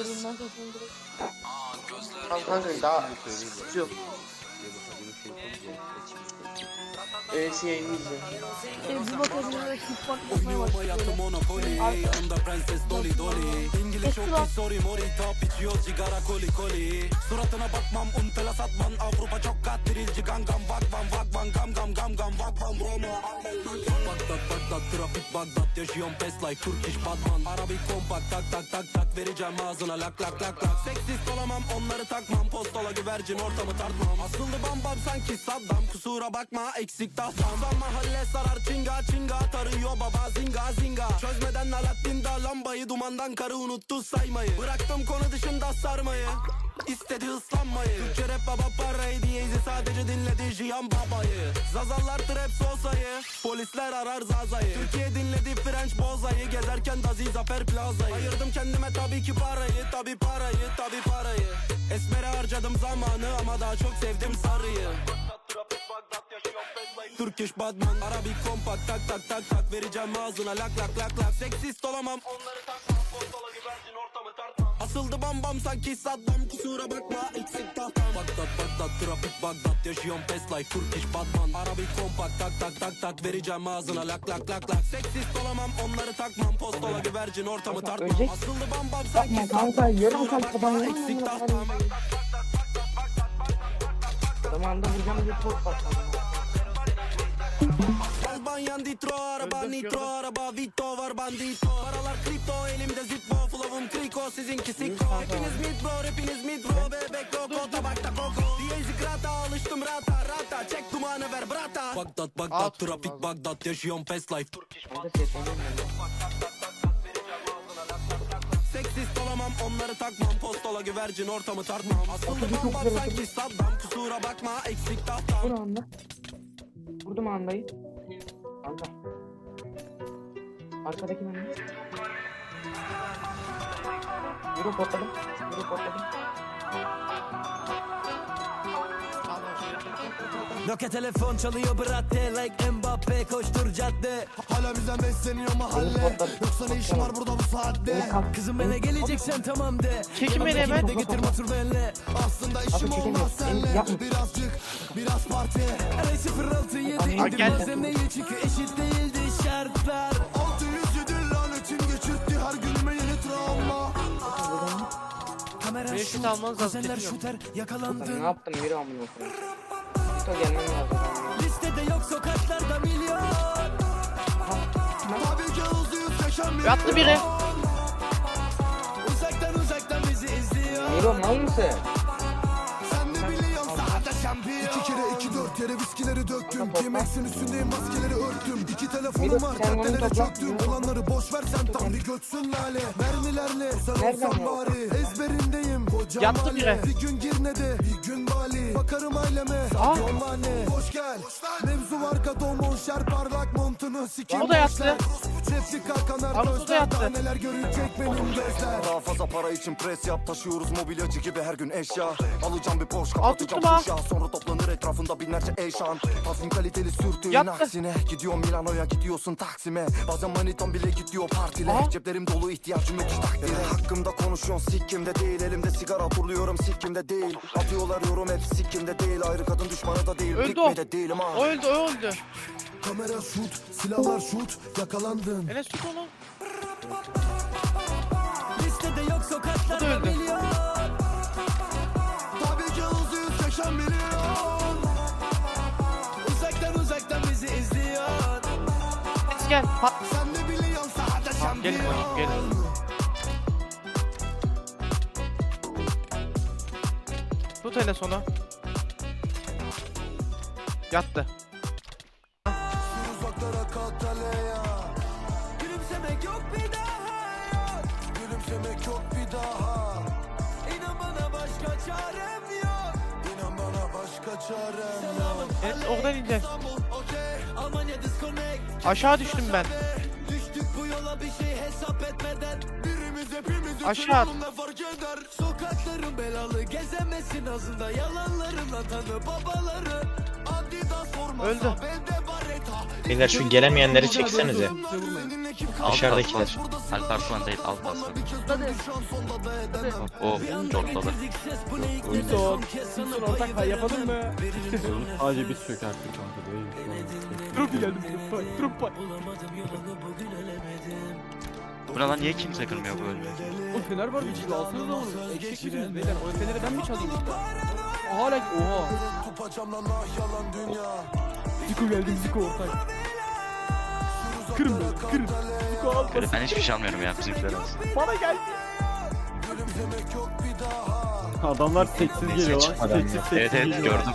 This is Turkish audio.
Birbirinden seslendirip. Tamam kanka daha sıkıntı yok. Evet yayını. Şey Suratına bakmam untela satman Avrupa çok kat dirilci gangam Vakvan vakvan gam gam gam gam Vakvan Roma Bagdad trafik Bagdad Yaşıyorum fast like Turkish Batman. Arabik kompakt tak tak tak tak Vereceğim ağzına. Lak lak lak lak. Seksist olamam onları takmam. Postola güvercin ortamı tartmam. Asıldı bam bam sanki Saddam. Kusura bakma eksik tahtam. Son mahalle sarar çinga çinga. Tarıyor baba zinga zinga. Çözmeden Alaaddin da lambayı Dumandan karı unuttu saymayı. Bıraktım konu dışında sarmayı. İstedi ıslanmayı Türkçe rap baba parayı diyeydi Sadece dinledi Jiyan babayı. Zazallar trap sosayı Polisler arar Zaza'yı. Türkiye dinledi French bozayı Gezerken Dazi Zafer Plaza'yı. Ayırdım kendime tabii ki parayı Tabii parayı tabii parayı. Esmer'e harcadım zamanı Ama daha çok sevdim sarıyı. Turkish Batman Arabik kompakt tak tak tak tak Vereceğim ağzına. Lak lak lak lak Seksist olamam. Onları takmam Asıldı bam bam sanki Saddam. Kusura bakma eksik tahtam. Bagdad Bagdad trafik Bagdad. Yaşıyorum fast like Turkish Batman. Arabik kompakt tak tak tak tak. Vereceğim ağzına lak lak lak lak. Seksist olamam onları takmam. Postola güvercin ortamı tartmam. Asıldı bam bam sanki yarım Kusura bakma eksik tahtam. Zamanında vuracağım bir top bak. Albanyan ditro araba nitro araba Vito var bandito. Paralar kripto elimde zippo Flow'um kriko sizinki sikko. Hepiniz mid bro rapiniz mid bro Bebek loko tabakta koko. Diyezi krata alıştım rata rata. Çek dumanı ver brata. Bagdad Bagdad trafik Bagdad Yaşıyorum fast life. Seksist olamam onları takmam. Postola güvercin ortamı tartmam. Asıldı bam bam sanki Saddam. Kusura bakma eksik tahtam. Vur anda. Vurdum andayı. আল্লাহ পাঁচশো দেখি মানে পড়তে পড়তে Nokia telefon çalıyor bratte Like Mbappe koştur cadde. Hala bizden besleniyor mahalle. Yoksa ne işin var burada bu saatte? Kızım bana geleceksen tamam de. Çekin beni hemen. de getir otur benle. Aslında işim olmaz senle. Birazcık biraz parti. Arayı 067 Abi, indir malzemeyi çünkü eşit değildi şartlar. 607 lanetim geçirtti her günüme yeni travma. Kamera şut, çekiyorum. şuter Ben ne yakalandın yaptım yürü amına koyayım. Kutu gelmem lazım. Listede yok sokaklarda milyon Tabii ki hızlıyız yaşam bir Yattı biri. Uzaktan uzaktan bizi izliyor Yürü mal mısın? Yere viskileri döktüm T-Max'in üstündeyim maskeleri örttüm. İki telefonum var topla. çöktüm. Olanları boş ver sen tam bir götsün lale. Mermilerle sen olsan bari. Ezberindeyim koca Yattı bire. Bir gün gir ne de bir gün Bali. Bakarım aileme. Ah. Sadyon mane Hoş gel. Mevzu var kadon monşer parlak montunu sikim. O da yattı. boşver. Replika kanar o da gözler yattı. Daha neler görecek benim gözler. Daha fazla para için pres yap. Taşıyoruz mobilyacı gibi her gün eşya. Alacağım bir Porsche kapatacağım tuttum ha. Sonra toplanır etrafında binlerce eşan. Parfüm kaliteli sürtüğün Yattı. aksine. Gidiyorum Milano'ya gidiyorsun Taksim'e. Bazen manitam bile gidiyor partile. Aa. Ceplerim dolu ihtiyacım yok hiç takdire. Hakkımda konuşuyorsun sikkimde değil. Elimde sigara turluyorum sikkimde değil. Atıyorlar yorum hep sikkimde değil. Ayrı kadın düşmanı da değil Öldü o. De değilim ha. O öldü o öldü. Kamera şut silahlar şut yakalandın Enes tut onu. Listede yok sokaklarda öldü. milyon Tabii ki hızlıyız yaşam milyon Uzaktan uzaktan bizi izliyor Enes gel. Pat. Sen de biliyorsun sahada şampiyon Gelin bakayım gelin. Tut Enes onu. Yattı. Gülümsemek yok bir daha. İnan bana başka çarem yok. İnan bana başka çarem yok. Enes oradan ineceğiz. Aşağı düştüm ben. Düştük bu yola bir şey hesap etmeden. Birimiz hepimiz Aşağı fark eder. Sokakların belalı gezemesin ağzında Yalanlarınla tanı babaları. Adidas forması Öldü. belde bareta Beyler şu gelemeyenleri çeksenize. Dışarıdakiler. Alp Arslan değil Alp Arslan. O cortladı. Uyson. Uyson ortak pay yapalım mı? Sadece biz çökerttik kanka değil. Drop geldi. Drop pay. Drop pay. Niye kimse kırmıyor bu ölüme? O fener var bir çivi alsanız da onu. Eşek misiniz beyler? O feneri ben mi çalayım? Hala oha. Ziko geldi Ziko ortak. Kırın beni kırın. Ziko al Böyle ben hiçbir şey almıyorum ya bizimkiler alsın. bana geldi. Adamlar seksiz geliyor lan. Seksiz seksiz Evet evet geliyor. gördüm.